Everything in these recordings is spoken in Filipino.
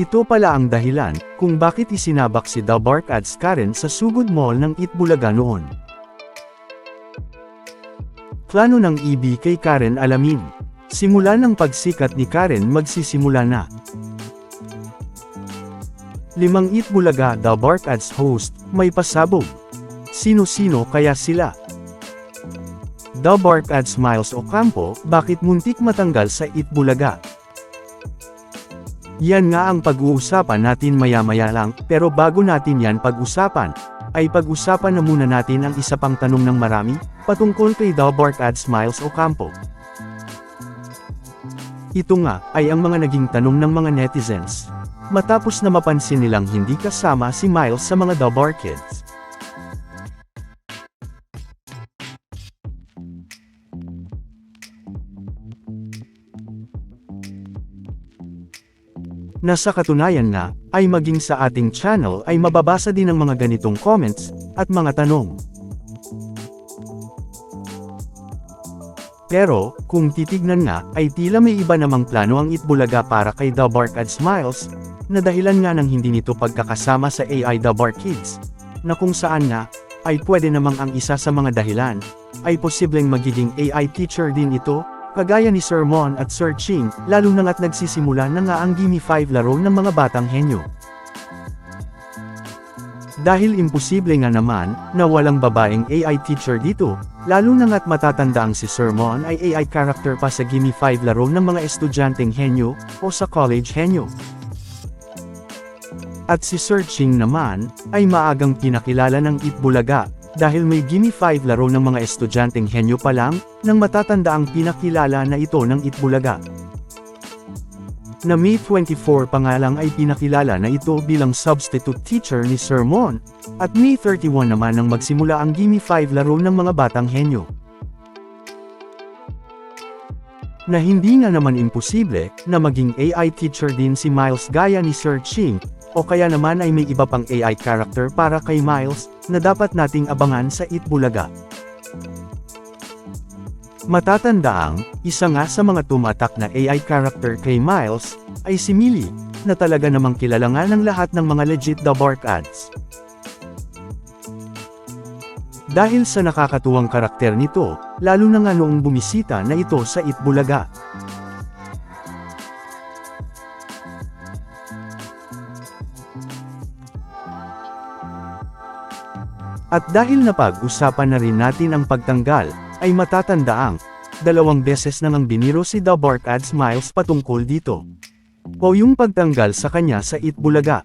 Ito pala ang dahilan kung bakit isinabak si The Bark Ads Karen sa sugod mall ng Itbulaga noon. Plano ng EB kay Karen alamin. Simula ng pagsikat ni Karen magsisimula na. Limang Itbulaga The Bark Ads host, may pasabog. Sino-sino kaya sila? The Bark Ads Miles Ocampo, bakit muntik matanggal sa Itbulaga? Yan nga ang pag-uusapan natin maya-maya lang, pero bago natin yan pag-usapan, ay pag-usapan na muna natin ang isa pang tanong ng marami, patungkol kay The Bark Ads Miles Ocampo. Ito nga, ay ang mga naging tanong ng mga netizens. Matapos na mapansin nilang hindi kasama si Miles sa mga Bar Kids. Na sa katunayan na, ay maging sa ating channel ay mababasa din ang mga ganitong comments, at mga tanong. Pero, kung titignan nga, ay tila may iba namang plano ang Itbulaga para kay The Bark at Smiles, na dahilan nga ng hindi nito pagkakasama sa AI The Bark Kids, na kung saan nga, ay pwede namang ang isa sa mga dahilan, ay posibleng magiging AI teacher din ito, Kagaya ni Sir Mon at Sir Ching, lalo na nga't nagsisimula na nga ang Gimme 5 laro ng mga batang henyo. Dahil imposible nga naman, na walang babaeng AI teacher dito, lalo na nga't matatanda ang si Sir Mon ay AI character pa sa Gimme 5 laro ng mga estudyanteng henyo, o sa college henyo. At si Sir Ching naman, ay maagang pinakilala ng Itbulaga, dahil may Gimme 5 laro ng mga estudyanteng henyo pa lang, nang matatanda ang pinakilala na ito ng Itbulaga. Na May 24 pa nga lang ay pinakilala na ito bilang substitute teacher ni Sir Mon, at May 31 naman nang magsimula ang Gimme 5 laro ng mga batang henyo. Na hindi nga naman imposible, na maging AI teacher din si Miles gaya ni Sir Ching, o kaya naman ay may iba pang AI character para kay Miles, na dapat nating abangan sa Itbulaga. Matatandaang, isa nga sa mga tumatak na AI character kay Miles, ay si Millie, na talaga namang kilala nga ng lahat ng mga legit The Bark ads. Dahil sa nakakatuwang karakter nito, lalo na nga noong bumisita na ito sa Itbulaga. At dahil napag-usapan na rin natin ang pagtanggal, ay matatandaang, dalawang beses na nang biniro si The Bark Ads Miles patungkol dito. O yung pagtanggal sa kanya sa Itbulaga.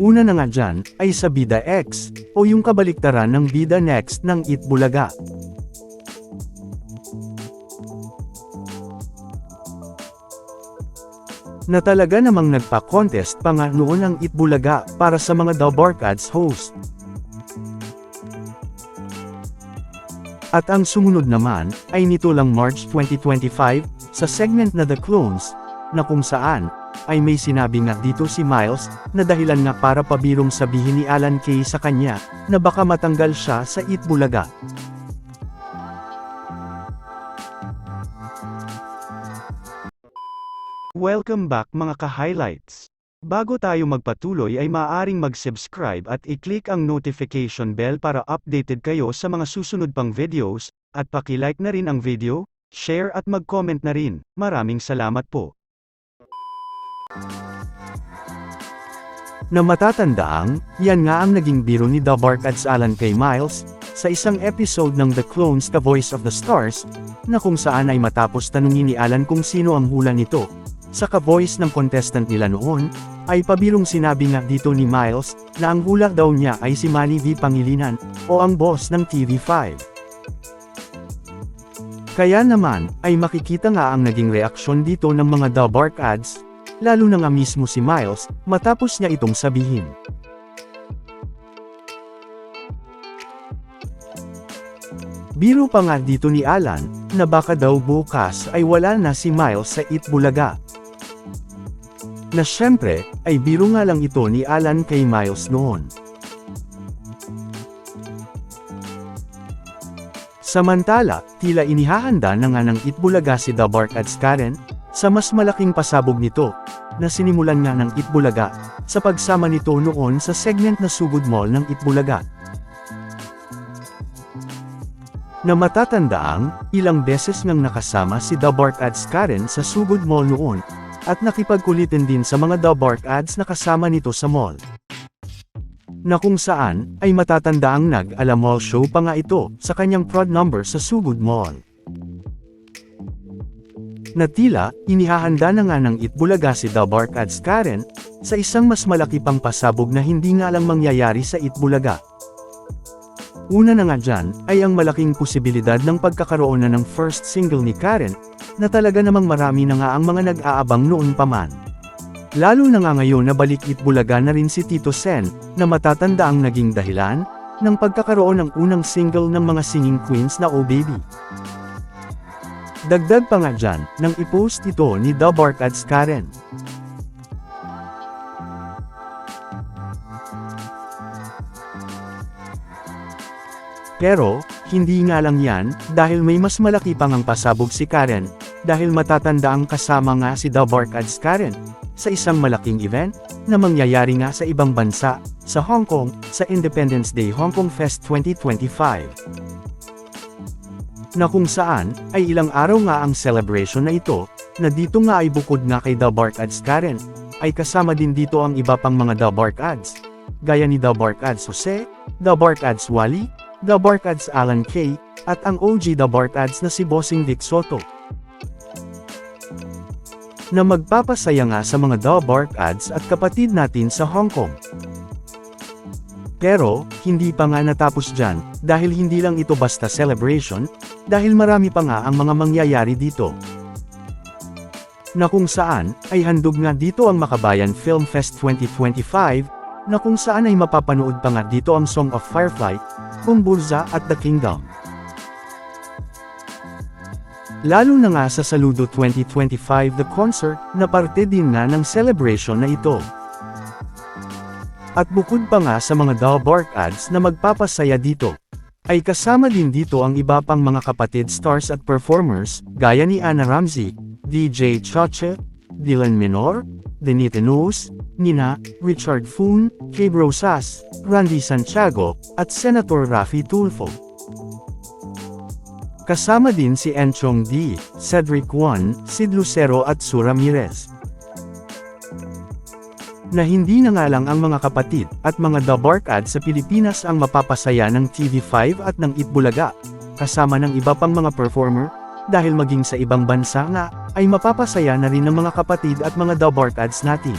Una na nga dyan, ay sa Bida X, o yung kabaliktaran ng Bida Next ng Itbulaga. Na talaga namang nagpa-contest pa nga noon ang Itbulaga para sa mga The Bark Ads host. At ang sumunod naman, ay nito lang March 2025, sa segment na The Clones, na kung saan, ay may sinabi nga dito si Miles, na dahilan nga para pabirong sabihin ni Alan Kay sa kanya, na baka matanggal siya sa Itbulaga. Welcome back mga ka-highlights. Bago tayo magpatuloy ay maaaring mag-subscribe at i-click ang notification bell para updated kayo sa mga susunod pang videos, at paki-like na rin ang video, share at mag-comment na rin. Maraming salamat po. Na matatandaang, yan nga ang naging biro ni The Bark at Alan kay Miles, sa isang episode ng The Clones The Voice of the Stars, na kung saan ay matapos tanungin ni Alan kung sino ang hula nito, sa ka-voice ng contestant nila noon, ay pabirong sinabi nga dito ni Miles, na ang hula daw niya ay si Manny V. Pangilinan, o ang boss ng TV5. Kaya naman, ay makikita nga ang naging reaksyon dito ng mga The Bark ads, lalo na nga mismo si Miles, matapos niya itong sabihin. Biro pa nga dito ni Alan, na baka daw bukas ay wala na si Miles sa Itbulaga. Na syempre, ay biro nga lang ito ni Alan kay Miles noon. Samantala, tila inihahanda na nga ng Itbulaga si The Bark at Karen, sa mas malaking pasabog nito, na sinimulan nga ng Itbulaga, sa pagsama nito noon sa segment na Sugod Mall ng Itbulaga. Na matatandaang, ilang beses ngang nakasama si The Bark Ads Karen sa Sugod Mall noon, at nakipagkulitin din sa mga The Bark Ads na kasama nito sa mall. Na kung saan, ay matatandaang nag-ala mall show pa nga ito, sa kanyang prod number sa Sugod Mall. Na tila, inihahanda na nga ng Itbulaga si The Bark Ads Karen, sa isang mas malaki pang pasabog na hindi nga lang mangyayari sa Itbulaga. Una na nga dyan, ay ang malaking posibilidad ng pagkakaroon na ng first single ni Karen, na talaga namang marami na nga ang mga nag-aabang noon pa man. Lalo na nga ngayon na balik Itbulaga na rin si Tito Sen, na matatanda ang naging dahilan, ng pagkakaroon ng unang single ng mga singing queens na Oh Baby. Dagdag pa nga dyan, nang ipost ito ni The Bark Ads Karen. Pero, hindi nga lang yan, dahil may mas malaki pang ang pasabog si Karen, dahil matatanda ang kasama nga si The Bark Ads Karen, sa isang malaking event, na mangyayari nga sa ibang bansa, sa Hong Kong, sa Independence Day Hong Kong Fest 2025 na kung saan, ay ilang araw nga ang celebration na ito, na dito nga ay bukod nga kay The Bark Ads Karen, ay kasama din dito ang iba pang mga The Bark Ads, gaya ni The Bark Ads Jose, The Bark Ads Wally, The Bark Ads Alan K, at ang OG The Bark Ads na si Bossing Vic Soto. Na magpapasaya nga sa mga The Bark Ads at kapatid natin sa Hong Kong. Pero, hindi pa nga natapos dyan, dahil hindi lang ito basta celebration, dahil marami pa nga ang mga mangyayari dito. Na kung saan, ay handog nga dito ang Makabayan Film Fest 2025, na kung saan ay mapapanood pa nga dito ang Song of Firefly, Kumburza at The Kingdom. Lalo na nga sa Saludo 2025 The Concert, na parte din nga ng celebration na ito. At bukod pa nga sa mga The Bark ads na magpapasaya dito, ay kasama din dito ang iba pang mga kapatid stars at performers, gaya ni Anna Ramsey, DJ Chache, Dylan Minor, Denite Nus, Nina, Richard Foon, Kay Rosas, Randy Santiago, at Senator Rafi Tulfo. Kasama din si Enchong D, Cedric Juan, Sid Lucero at Su Ramirez na hindi na nga lang ang mga kapatid at mga The Bark Ads sa Pilipinas ang mapapasaya ng TV5 at ng Itbulaga, kasama ng iba pang mga performer, dahil maging sa ibang bansa nga, ay mapapasaya na rin ng mga kapatid at mga The Bark Ads natin.